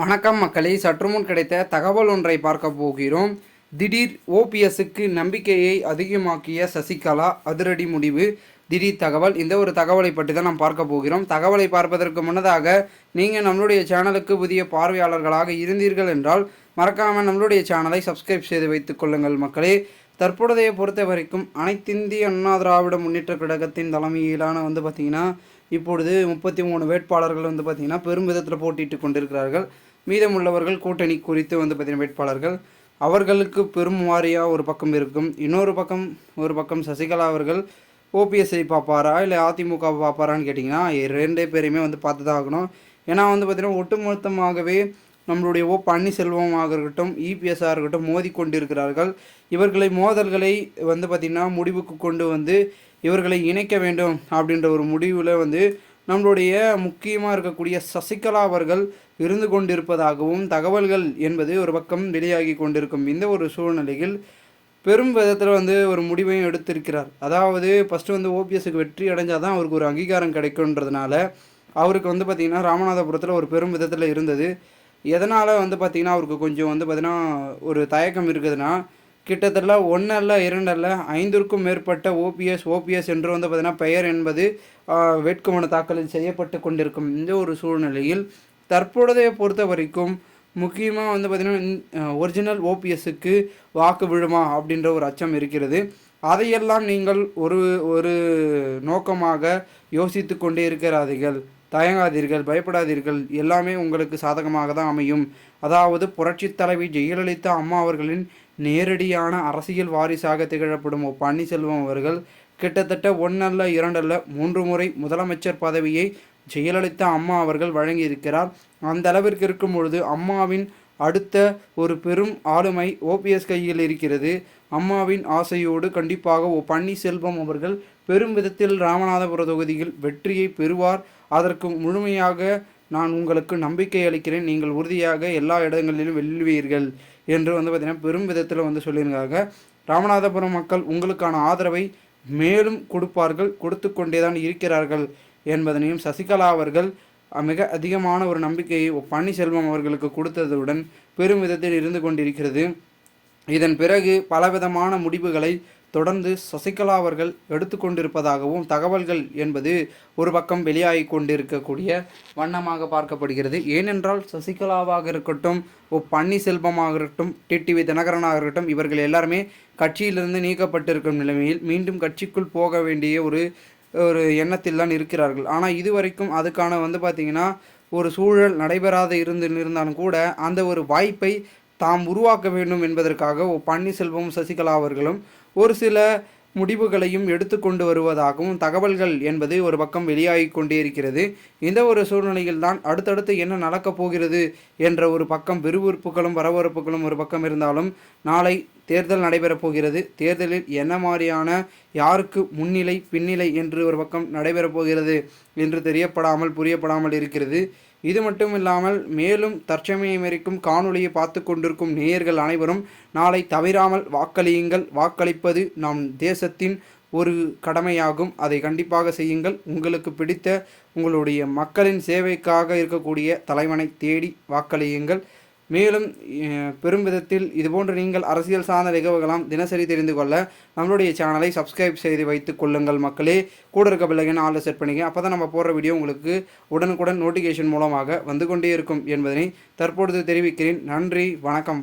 வணக்கம் மக்களே சற்றுமுன் கிடைத்த தகவல் ஒன்றை பார்க்க போகிறோம். திடீர் ஓபிஎஸ்க்கு நம்பிக்கையை அதிகமாக்கிய சசிகலா அதிரடி முடிவு. திடீர் தகவல் இந்த ஒரு தகவலை பற்றி தான் நாம் பார்க்க போகிறோம். தகவலை பார்ப்பதற்கு முன்னதாக நீங்கள் நம்மளுடைய சேனலுக்கு புதிய பார்வையாளர்களாக இருந்தீர்கள் என்றால் மறக்காமல் நம்மளுடைய சேனலை சப்ஸ்கிரைப் செய்து வைத்துக் கொள்ளுங்கள் மக்களே. தற்பொழுதைய பொறுத்த வரைக்கும் அனைத்திந்திய அண்ணா திராவிட முன்னேற்ற கழகத்தின் தலைமையிலான வந்து பார்த்திங்கன்னா இப்பொழுது முப்பத்தி மூணு வேட்பாளர்கள் வந்து பார்த்திங்கன்னா பெரும் விதத்தில் போட்டியிட்டு கொண்டிருக்கிறார்கள். மீதமுள்ளவர்கள் கூட்டணி குறித்து வந்து பார்த்தீங்கன்னா வேட்பாளர்கள். அவர்களுக்கு பெரும் வாரியாக ஒரு பக்கம் இருக்கும். இன்னொரு பக்கம் ஒரு பக்கம் சசிகலா அவர்கள் ஓபிஎஸ்ஐ பார்ப்பாரா? இல்லை அதிமுக பார்ப்பாரான்னு கேட்டிங்கன்னா ரெண்டே பேரையுமே வந்து பார்த்து தான் ஆகணும். ஏன்னா வந்து பார்த்திங்கன்னா ஒட்டுமொத்தமாகவே நம்மளுடைய ஓ பன்னீர்செல்வமாக இருக்கட்டும் இபிஎஸ்ஆர் இருக்கட்டும் மோதி கொண்டிருக்கிறார்கள். இவர்களை மோதல்களை வந்து பார்த்திங்கன்னா முடிவுக்கு கொண்டு வந்து இவர்களை இணைக்க வேண்டும் அப்படின்ற ஒரு முடிவில் வந்து நம்மளுடைய முக்கியமாக இருக்கக்கூடிய சசிகலா அவர்கள் இருந்து கொண்டிருப்பதாகவும் தகவல்கள் என்பது ஒரு பக்கம் வெளியாகி கொண்டிருக்கும். இந்த ஒரு சூழ்நிலையில் பெரும் விதத்தில் வந்து ஒரு முடிவையும் எடுத்திருக்கிறார். அதாவது ஃபஸ்ட்டு வந்து ஓபிஎஸ்க்கு வெற்றி அடைஞ்சால் தான் அவருக்கு ஒரு அங்கீகாரம் கிடைக்குன்றதுனால அவருக்கு வந்து பார்த்திங்கன்னா ராமநாதபுரத்தில் ஒரு பெரும் விதத்தில் இருந்தது. எதனால் வந்து பார்த்திங்கன்னா அவருக்கு கொஞ்சம் வந்து பார்த்திங்கன்னா ஒரு தயக்கம் இருக்குதுன்னா கிட்டத்தட்ட ஒன்றல்ல இரண்டல்ல ஐந்திற்கும் மேற்பட்ட ஓபிஎஸ் ஓபிஎஸ் என்று வந்து பார்த்திங்கன்னா பெயர் என்பது வேட்புமனு தாக்கல் செய்யப்பட்டு கொண்டிருக்கும் இந்த ஒரு சூழ்நிலையில் தற்பொழுதைய பொறுத்த வரைக்கும் முக்கியமாக வந்து பார்த்திங்கன்னா ஒரிஜினல் ஓபிஎஸ்க்கு வாக்கு விழுமா அப்படின்ற ஒரு அச்சம் இருக்கிறது. அதையெல்லாம் நீங்கள் ஒரு ஒரு நோக்கமாக யோசித்து கொண்டே இருக்கிறார்கள் தயங்காதீர்கள் பயப்படாதீர்கள். எல்லாமே உங்களுக்கு சாதகமாக தான் அமையும். அதாவது புரட்சி தலைவி ஜெயலலிதா அம்மா அவர்களின் நேரடியான அரசியல் வாரிசாக திகழப்படும் ஓ பன்னீர்செல்வம் அவர்கள் கிட்டத்தட்ட ஒன்னல்ல இரண்டல்ல மூன்று முறை முதலமைச்சர் பதவியை ஜெயலலிதா அம்மா அவர்கள் வழங்கியிருக்கிறார். அந்த அளவிற்கு இருக்கும் பொழுது அம்மாவின் அடுத்த ஒரு பெரும் ஆளுமை ஓபிஎஸ் கையில் இருக்கிறது. அம்மாவின் ஆசையோடு கண்டிப்பாக ஓ பன்னீர்செல்வம் அவர்கள் பெரும் விதத்தில் ராமநாதபுர தொகுதியில் வெற்றியை பெறுவார். அதற்கு முழுமையாக நான் உங்களுக்கு நம்பிக்கை அளிக்கிறேன் நீங்கள் உறுதியாக எல்லா இடங்களிலும் வெல்லுவீர்கள் என்று வந்து பார்த்திங்கன்னா பெரும் விதத்தில் வந்து சொல்லியிருக்காங்க. ராமநாதபுரம் மக்கள் உங்களுக்கான ஆதரவை மேலும் கொடுப்பார்கள் கொடுத்து கொண்டே தான் இருக்கிறார்கள் என்பதனையும் சசிகலா அவர்கள் மிக அதிகமான ஒரு நம்பிக்கையை பன்னீர்செல்வம் அவர்களுக்கு கொடுத்ததுடன் பெரும் விதத்தில் இருந்து கொண்டிருக்கிறது. இதன் பிறகு பலவிதமான முடிவுகளை தொடர்ந்து சசிகலா அவர்கள் எடுத்துக்கொண்டிருப்பதாகவும் தகவல்கள் என்பது ஒரு பக்கம் வெளியாகி கொண்டிருக்கக்கூடிய வண்ணமாக பார்க்கப்படுகிறது. ஏனென்றால் சசிகலாவாக இருக்கட்டும் ஓ பன்னீர்செல்வமாக இருக்கட்டும் டிடிவி தினகரனாக இருக்கட்டும் இவர்கள் எல்லாருமே கட்சியிலிருந்து நீக்கப்பட்டிருக்கும் நிலைமையில் மீண்டும் கட்சிக்குள் போக வேண்டிய ஒரு ஒரு எண்ணத்தில் தான் இருக்கிறார்கள். ஆனால் இதுவரைக்கும் அதுக்கான வந்து பார்த்திங்கன்னா ஒரு சூழல் நடைபெறாத இருந்து இருந்தாலும் கூட அந்த ஒரு வாய்ப்பை தாம் உருவாக்க வேண்டும் என்பதற்காக ஓ பன்னீர்செல்வம் சசிகலா அவர்களும் ஒரு சில முடிவுகளையும் எடுத்துக்கொண்டு வருவதாகவும் தகவல்கள் என்பது ஒரு பக்கம் வெளியாகி கொண்டே இருக்கிறது இந்த ஒரு சூழ்நிலையில் தான் அடுத்தடுத்து என்ன நடக்கப் போகிறது என்ற ஒரு பக்கம் விறுவிறுப்புகளும் பரபரப்புகளும் ஒரு பக்கம் இருந்தாலும் நாளை தேர்தல் நடைபெறப் போகிறது தேர்தலில் என்ன மாதிரியான யாருக்கு முன்னிலை பின்னிலை என்று ஒரு பக்கம் நடைபெறப் போகிறது என்று தெரியப்படாமல் புரியப்படாமல் இருக்கிறது. இது மட்டும் இல்லாமல் மேலும் தற்சமயம் வரைக்கும் காணொலியை பார்த்து கொண்டிருக்கும் நேயர்கள் அனைவரும் நாளை தவிராமல் வாக்களியுங்கள். வாக்களிப்பது நம் தேசத்தின் ஒரு கடமையாகும். அதை கண்டிப்பாக செய்யுங்கள். உங்களுக்கு பிடித்த உங்களுடைய மக்களின் சேவைக்காக இருக்கக்கூடிய தலைவனை தேடி வாக்களியுங்கள். மேலும் பெரும் விதத்தில் இதுபோன்று நீங்கள் அரசியல் சார்ந்த நிகழ்வுகளாம் தினசரி தெரிந்து கொள்ள நம்மளுடைய சேனலை சப்ஸ்கிரைப் செய்து வைத்துக் கொள்ளுங்கள் மக்களே. கூட இருக்க பிள்ளைங்கன்னு ஆளில் செட் பண்ணிக்க. அப்போ தான் நம்ம போடுற வீடியோ உங்களுக்கு உடனுக்குடன் நோட்டிஃபிகேஷன் மூலமாக வந்து கொண்டே இருக்கும் என்பதனை தற்பொழுது தெரிவிக்கிறேன். நன்றி வணக்கம்.